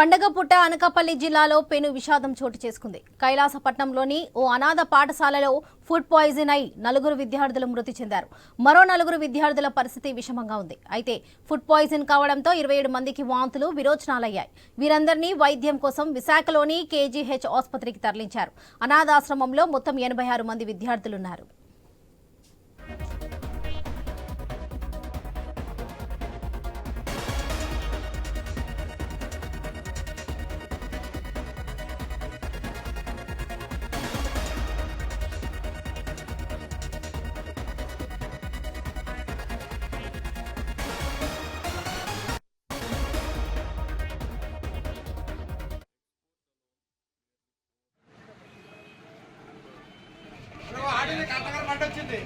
పండగ పుట్ట అనకాపల్లి జిల్లాలో పెను విషాదం చోటు చేసుకుంది. కైలాసపట్నంలోని ఓ అనాథ పాఠశాలలో ఫుడ్ పాయిజన్ అయి నలుగురు విద్యార్థులు మృతి చెందారు. మరో నలుగురు విద్యార్థుల పరిస్థితి విషమంగా ఉంది. అయితే ఫుడ్ పాయిజన్ కావడంతో ఇరవై ఏడు మందికి వాంతులు విరోచనాలయ్యాయి. వీరందరినీ వైద్యం కోసం విశాఖలోని కేజీహెచ్ ఆసుపత్రికి తరలించారు. అనాథాశ్రమంలో మొత్తం ఎనభై ఆరు మంది విద్యార్థులున్నారు. ఆడిని మంట వచ్చింది.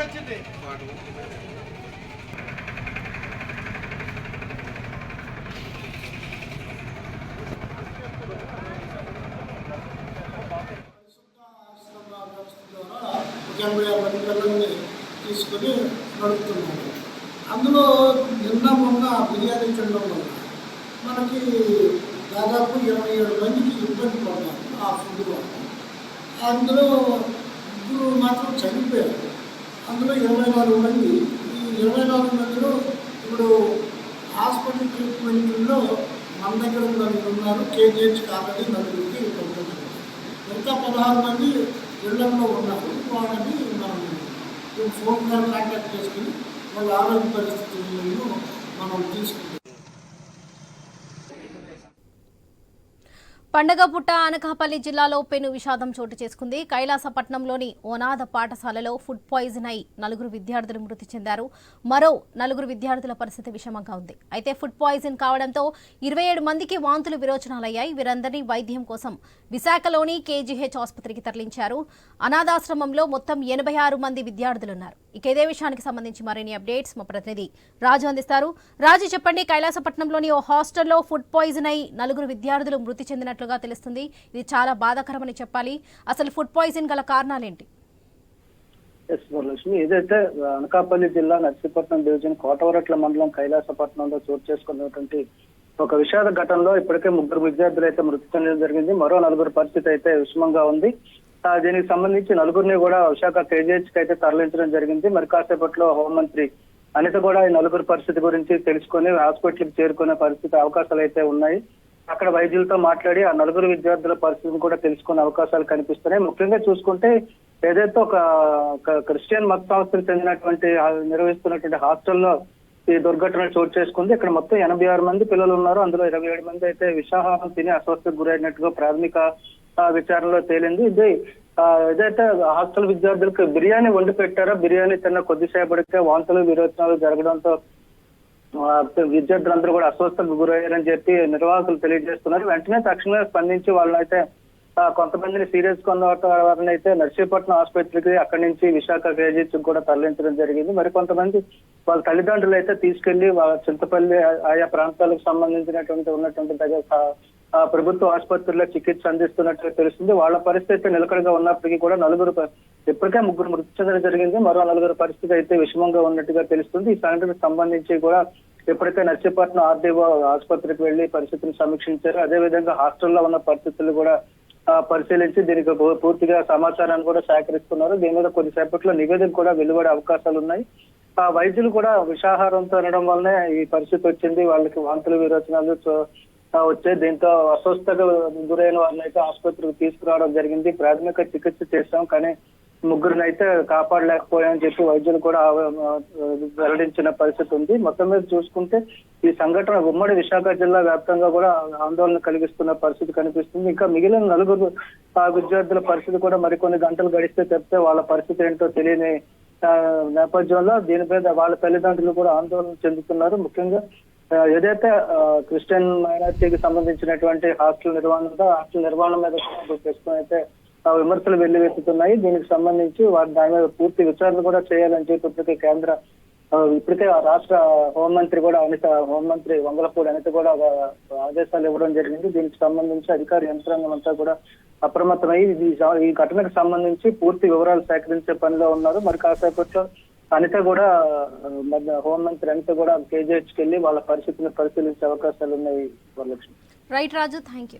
వచ్చింది ఎనభై ఆరు మంది పిల్లల్ని తీసుకొని నడుపుతున్నాడు. అందులో నిన్న మొన్న బిర్యానీ తినడం వల్ల మనకి దాదాపు ఇరవై ఏడు మందికి ఇబ్బంది పడ్డారు ఆ ఫుడ్ వల్ల అందులో ఇద్దరు మాత్రం చనిపోయారు. అందులో ఇరవై నాలుగు మంది ఈ ఇరవై నాలుగు మందిలో ఇప్పుడు హాస్పిటల్ ట్రీట్మెంట్లో మన దగ్గర నలుగురు ఉన్నారు కేజీహెచ్ కాబట్టి నలుగురికి పంపించారు మిగతా పదహారు మంది ఇళ్ళలో ఉన్నారు వాళ్ళని మనం ఫోన్ ద్వారా కాంటాక్ట్ చేసుకుని వాళ్ళ ఆరోగ్య పరిస్థితులను మనం తీసుకుంటాం. పండగ పుట్ట అనకాపల్లి జిల్లాలో పెను విషాదం చోటు చేసుకుంది. కైలాసపట్నంలోని ఓనాథ పాఠశాలలో ఫుడ్ పాయిజన్ అయి నలుగురు విద్యార్థులు మృతి చెందారు. మరో నలుగురు విద్యార్థుల పరిస్థితి విషమంగా ఉంది. అయితే ఫుడ్ పాయిజన్ కావడంతో ఇరవై ఏడు మందికి వాంతులు విరోచనాలయ్యాయి. వీరందరినీ వైద్యం కోసం విశాఖలోని కేజీహెచ్ ఆసుపత్రికి తరలించారు. అనాథాశ్రమంలో మొత్తం ఎనభై ఆరు మంది విద్యార్థులున్నారు. ఇక ఇదే విషయానికి సంబంధించి మరిన్ని అప్డేట్స్ మా ప్రతినిధి రాజు అందిస్తారు. రాజు చెప్పండి కైలాసపట్నంలోని ఓ హాస్టల్లో ఫుడ్ పాయిజన్ అయి నలుగురు విద్యార్థులు మృతి చేస్తున్నట్లుగా తెలుస్తుంది. ఇది చాలా బాధాకరమని చెప్పాలి. అసలు ఫుడ్ పాయిజన్ గల కారణాలేంటి ఎస్ వరలక్ష్మి ఏదైతే అనకాపల్లి జిల్లా నర్సీపట్నం డివిజన్ కోటవరట్ల మండలం కైలాసపట్నంలో చోటు చేసుకున్నటువంటి ఒక విషాద ఘటనలో ఇప్పటికే ముగ్గురు విద్యార్థులు అయితే మృతి చెందడం జరిగింది. మరో నలుగురు పరిస్థితి అయితే విషమంగా ఉంది. దీనికి సంబంధించి నలుగురిని కూడా విశాఖ కేజీహెచ్కి అయితే తరలించడం జరిగింది. మరి కాసేపట్లో హోంమంత్రి అనిత కూడా ఈ నలుగురు పరిస్థితి గురించి తెలుసుకొని హాస్పిటల్కి చేరుకునే పరిస్థితి అవకాశాలు అయితే ఉన్నాయి. అక్కడ వైద్యులతో మాట్లాడి ఆ నలుగురు విద్యార్థుల పరిస్థితిని కూడా తెలుసుకునే అవకాశాలు కనిపిస్తున్నాయి. ముఖ్యంగా చూసుకుంటే ఏదైతే ఒక క్రిస్టియన్ మత సంస్థకు చెందినటువంటి నిర్వహిస్తున్నటువంటి హాస్టల్లో ఈ దుర్ఘటన చోటు చేసుకుంది. ఇక్కడ మొత్తం ఎనభై ఆరు మంది పిల్లలు ఉన్నారు. అందులో ఇరవై ఏడు మంది అయితే విషాహారం తిని అస్వస్థకు గురైనట్టుగా ప్రాథమిక విచారణలో తేలింది. ఇది ఏదైతే హాస్టల్ విద్యార్థులకు బిర్యానీ వండి పెట్టారో బిర్యానీ తిన్న కొద్దిసేపటికే వాంతులు విరోచనాలు జరగడంతో విద్యార్థులందరూ కూడా అస్వస్థకు గురయ్యారని చెప్పి నిర్వాహకులు తెలియజేస్తున్నారు. వెంటనే తక్షణమే స్పందించి వాళ్ళైతే కొంతమందిని సీరియస్ కొన్న వారిని అయితే నర్సీపట్నం ఆసుపత్రికి అక్కడి నుంచి విశాఖ కేజీ కూడా తరలించడం జరిగింది. మరి కొంతమంది వాళ్ళ తల్లిదండ్రులు అయితే తీసుకెళ్ళి వాళ్ళ చింతపల్లి ఆయా ప్రాంతాలకు సంబంధించినటువంటి ఉన్నటువంటి దగ్గర ప్రభుత్వ ఆసుపత్రుల్లో చికిత్స అందిస్తున్నట్టు తెలుస్తుంది. వాళ్ళ పరిస్థితి నిలకడగా ఉన్నప్పటికీ కూడా నలుగురు ఇప్పటికే ముగ్గురు మృతి చెందడం జరిగింది. మరో నలుగురు పరిస్థితి అయితే విషమంగా ఉన్నట్టుగా తెలుస్తుంది. ఈ సంఘటనకు సంబంధించి కూడా ఇప్పటికే నర్సీపట్నం ఆర్డీఓ ఆసుపత్రికి వెళ్ళి పరిస్థితిని సమీక్షించారు. అదేవిధంగా హాస్టల్లో ఉన్న పరిస్థితులు కూడా పరిశీలించి దీనికి పూర్తిగా సమాచారాన్ని కూడా సేకరిస్తున్నారు. దీని మీద కొద్దిసేపట్లో నివేదిక కూడా వెలువడే అవకాశాలు ఉన్నాయి. ఆ వైద్యులు కూడా విషాహారంతో అనడం వల్లనే ఈ పరిస్థితి వచ్చింది. వాళ్ళకి వాంతులు విరోచనాలు వచ్చే దీంతో అస్వస్థకు గురైన వారిని అయితే ఆసుపత్రికి తీసుకురావడం జరిగింది. ప్రాథమిక చికిత్స చేశాం కానీ ముగ్గురిని అయితే కాపాడలేకపోయామని చెప్పి వైద్యులు కూడా వెల్లడించిన పరిస్థితి ఉంది. మొత్తం మీద చూసుకుంటే ఈ సంఘటన ఉమ్మడి విశాఖ జిల్లా వ్యాప్తంగా కూడా ఆందోళన కలిగిస్తున్న పరిస్థితి కనిపిస్తుంది. ఇంకా మిగిలిన నలుగురు ఆ విద్యార్థుల పరిస్థితి కూడా మరికొన్ని గంటలు గడిస్తే చెప్తే వాళ్ళ పరిస్థితి ఏంటో తెలియని నేపథ్యంలో దీని మీద వాళ్ళ తల్లిదండ్రులు కూడా ఆందోళన చెందుతున్నారు. ముఖ్యంగా ఏదైతే క్రిస్టియన్ మైనార్టీకి సంబంధించినటువంటి హాస్టల్ నిర్వహణ హాస్టల్ నిర్వహణ మీద ప్రస్తుతం అయితే ఆ, విమర్శలు వెల్లువెత్తుతున్నాయి. దీనికి సంబంధించి వారి దాని మీద పూర్తి విచారణ కూడా చేయాలని చెప్పి ఇప్పటికే కేంద్ర ఇప్పటికే ఆ రాష్ట్ర హోంమంత్రి కూడా అనిత హోంమంత్రి వంగలపూడి అనిత కూడా ఆదేశాలు ఇవ్వడం జరిగింది. దీనికి సంబంధించి అధికార యంత్రాంగం అంతా కూడా అప్రమత్తమై ఈ ఘటనకు సంబంధించి పూర్తి వివరాలు సేకరించే పనిలో ఉన్నారు. మరి కాసేపట్లో అనిత కూడా మధ్య హోమ్ హోంమంత్రి అనిత కూడా కేజీహెచ్కి వెళ్ళి వాళ్ళ పరిస్థితిని పరిశీలించే అవకాశాలు ఉన్నాయి Varalakshmi. Right Raju thank you